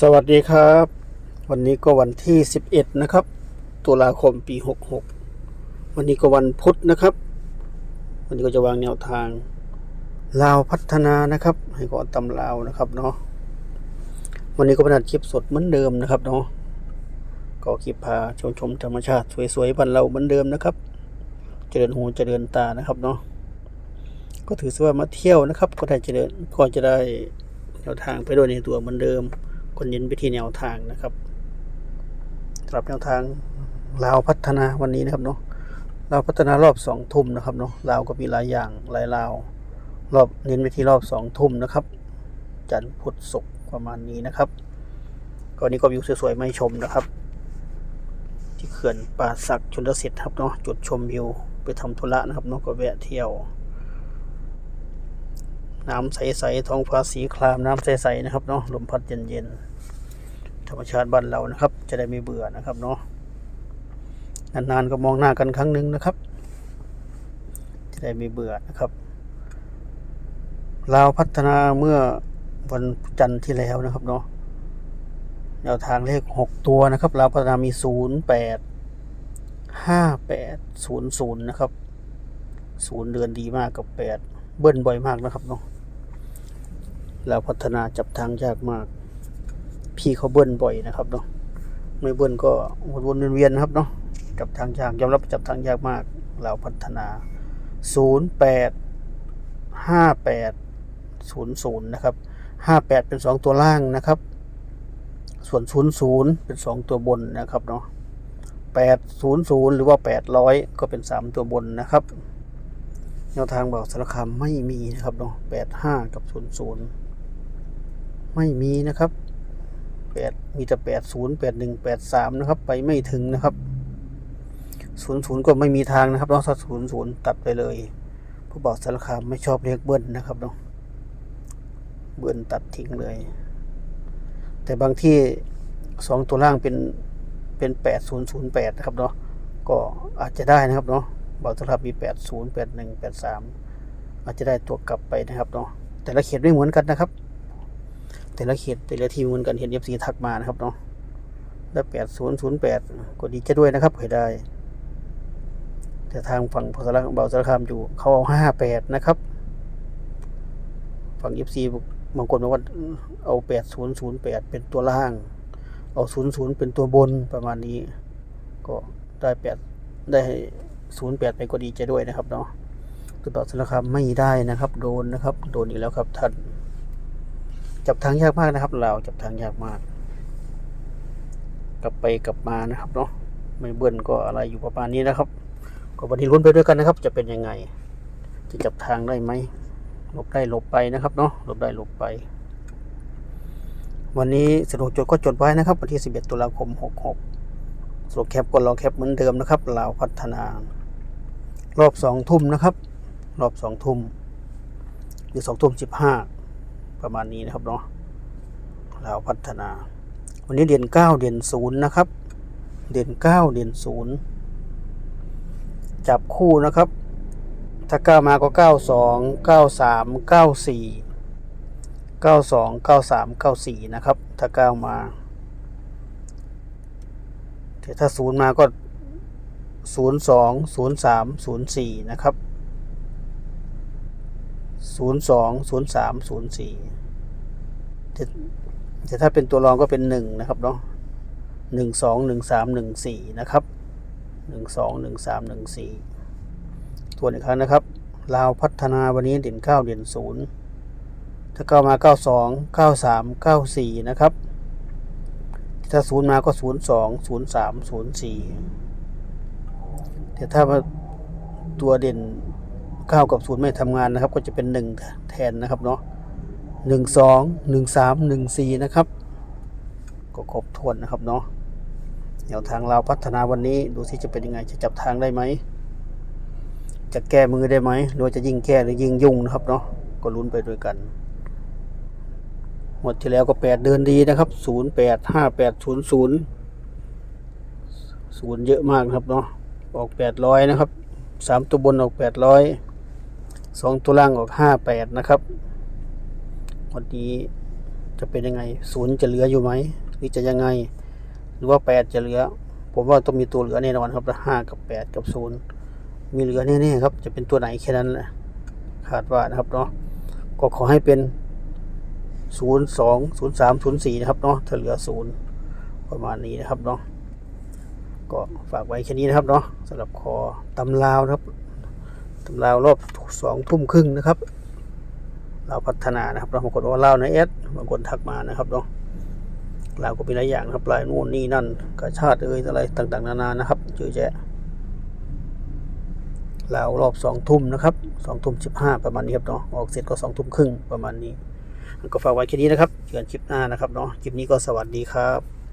สวัสดีครับ วันนี้ก็วันที่ 11 นะครับ ตุลาคมปี 66 วันนี้ก็วันพุธนะครับ วันนี้ก็จะวางแนวทางลาวพัฒนานะครับ ให้ก่อนตำลาวนะครับเนาะวันนี้ก็เป็นอัดคลิปสดเหมือนเดิมนะครับเนาะก็คลิปพาชมชมธรรมชาติสวยๆบ้านเราเหมือนเดิมนะครับ เจริญหูเจริญตานะครับเนาะก็ถือว่ามาเที่ยวนะครับ ก็ได้เจริญก็จะได้แนวทางไปด้วยในตัวเหมือนเดิม คนเน้นไปที่แนวทางนะครับสำหรับแนวทางลาวพัฒนาวันนี้นะครับเนาะลาวพัฒนารอบสองทุ่มนะครับเนาะลาวก็มีหลายอย่างหลายลาวรอบเน้นไปที่รอบสองทุ่มนะครับ จันทร์พุธศุกร์ประมาณนี้นะครับก็วันนี้ก็วิวสวยๆมาให้ชมนะครับ ที่เขื่อนป่าสักชนลสิทธิ์ครับเนาะจุดชมวิวไปทำธุระนะครับเนาะก็แวะเที่ยว น้ำใสๆท้องฟ้าสีครามน้ำใสๆนะครับเนาะลมพัดเย็นๆธรรมชาติบ้านเรานะครับ จะได้ไม่เบื่อนะครับเนาะนานๆก็มองหน้ากันครั้งหนึ่งนะครับ จะได้ไม่เบื่อนะครับลาวพัฒนาเมื่อวันจันทร์ที่แล้วนะครับเนาะแนวทางเลขหกตัวนะครับลาวพัฒนามีศูนย์แปดห้าแปดศูนย์ศูนย์นะครับศูนย์เดือนดีมากกับแปดเบิ้ลบ่อยมากนะครับเนาะ เราพัฒนาจับทางยากมาก พี่เขาเบิ้ลบ่อยนะครับเนาะไม่เบิ้ลก็วนๆเวียนๆครับเนาะจับทางยากยอมรับจับทางยากมาก เราพัฒนาศูนย์แปดห้าแปดศูนย์ศูนย์นะครับห้าแปดเป็นสองตัวล่างนะครับ ส่วนศูนย์ศูนย์เป็นสองตัวบนนะครับเนาะแปดศูนย์ศูนย์หรือว่าแปดร้อยก็เป็นสามตัวบนนะครับแนวทางบอกสารคามไม่มีนะครับเนาะแปดห้ากับศูนย์ศูนย์ ไม่มีนะครับแปดมีแต่แปดศูนย์แปดหนึ่งแปดสามนะครับ ไปไม่ถึงนะครับศูนย์ศูนย์ก็ไม่มีทางนะครับเนาะถ้าศูนย์ศูนย์ตัดไปเลย ผู้บอกสารคามไม่ชอบเรียกเบิ้ลนะครับเนาะเบิ้ลตัดทิ้งเลย แต่บางที่สองตัวล่างเป็นเป็นแปดศูนย์ศูนย์แปดนะครับเนาะก็อาจจะได้นะครับเนาะบอกสำหรับมี80 81 83อาจจะได้ตัวกลับไปนะครับเนาะแต่ละเขตไม่เหมือนกันนะครับ แต่ละเขตแต่ละทีมเหมือนกันเห็น FC ทักมานะครับเนาะแล้ว8008ก็ดีจะด้วยนะครับเผื่อได้ แต่ทางฝั่งพสารเบาสารคามอยู่เขาเอา58นะครับ ฝั่ง FC บางคนบอกว่าเอา8008เป็นตัวล่าง เอา00เป็นตัวบนประมาณนี้ ก็ได้8ได้ศูนย์แปดไปก็ดีใจด้วยนะครับเนาะตัวต่อสารคามไม่ได้นะครับ โดนนะครับ โดนอีกแล้วครับท่าน จับทางยากมากนะครับ เราจับทางยากมาก กลับไปกลับมานะครับเนาะไม่เบิ้ลก็อะไรอยู่ประมาณนี้นะครับ ก็วันนี้ลุ้นไปด้วยกันนะครับ จะเป็นยังไง จะจับทางได้ไหมหลบได้หลบไปนะครับเนาะหลบได้หลบไป วันนี้สะดวกจดก็จดไว้นะครับวันที่ 11 ตุลาคม 66สโลแคปก็รอแคปเหมือนเดิมนะครับลาวพัฒนารอบสองทุ่มนะครับ รอบสองทุ่มหรือสองทุ่มสิบห้า ประมาณนี้นะครับเนาะลาวพัฒนา วันนี้เด่นเก้าเด่นศูนย์นะครับ เด่นเก้าเด่นศูนย์จับคู่นะครับ ถ้าเก้ามาก็เก้าสองเก้าสามเก้าสี่เก้าสองเก้าสามเก้าสี่นะครับ ถ้าเก้ามาแต่ถ้าศูนย์มาก็ศูนย์สองศูนย์สามศูนย์สี่นะครับ ศูนย์สองศูนย์สามศูนย์สี่แต่ถ้าเป็นตัวรองก็เป็นหนึ่งนะครับเนาะหนึ่งสองหนึ่งสามหนึ่งสี่นะครับหนึ่งสองหนึ่งสามหนึ่งสี่ทวนอีกครั้งนะครับลาวพัฒนาวันนี้เด่นเก้าเด่นศูนย์ถ้าเก้ามาเก้าสองเก้าสามเก้าสี่นะครับ ถ้าศูนย์มาก็ศูนย์สองศูนย์สามศูนย์สี่แต่ถ้าตัวเด่น เก้ากับศูนย์ไม่ทำงานนะครับ ก็จะเป็นหนึ่งแทนนะครับเนาะหนึ่งสองหนึ่งสามหนึ่งสี่นะครับ ก็ครบถ้วนนะครับเนาะแนวทางเราพัฒนาวันนี้ดูสิจะเป็นยังไงจะจับทางได้ไหม จะแก้มือได้ไหมหรือว่าจะยิ่งแก้หรือยิ่งยุ่งนะครับเนาะก็ลุ้นไปด้วยกันหมดที่แล้วก็แปดเดือนดีนะครับศูนย์แปดห้าแปดศูนย์ศูนย์ศูนย์เยอะมากนะครับเนาะออกแปดร้อยนะครับสามตัวบนออกแปดร้อย สองตัวล่างออกห้าแปดนะครับวันนี้จะเป็นยังไงศูนย์จะเหลืออยู่ไหมหรือจะยังไง หรือว่าแปดจะเหลือ ผมว่าต้องมีตัวเหลือแน่นอนครับห้ากับแปดกับศูนย์มีเหลือแน่ๆครับ จะเป็นตัวไหนแค่นั้นแหละคาดว่านะครับเนาะก็ขอให้เป็นศูนย์สองศูนย์สามศูนย์สี่นะครับเนาะถ้าเหลือศูนย์ประมาณนี้นะครับเนาะก็ฝากไว้แค่นี้นะครับเนาะสำหรับคอตำลาวนะครับ ตำลาวรอบสองทุ่มครึ่งนะครับ เราพัฒนานะครับบางคนว่าเล่าในเอสบางคนทักมานะครับเนาะเราก็เป็นหลายอย่างนะครับลายนู่นนี่นั่นกระชาติเอ่ยอะไรต่างๆ นานานะครับเยอะแยะเราวรอบสองทุ่มนะครับสองทุ่มสิบห้าประมาณนี้ครับเนาะออกเสร็จก็สองทุ่มครึ่งประมาณนี้ก็ฝากไว้แค่นี้นะครับเจอกันคลิปหน้านะครับเนาะคลิปนี้ก็สวัสดีครับ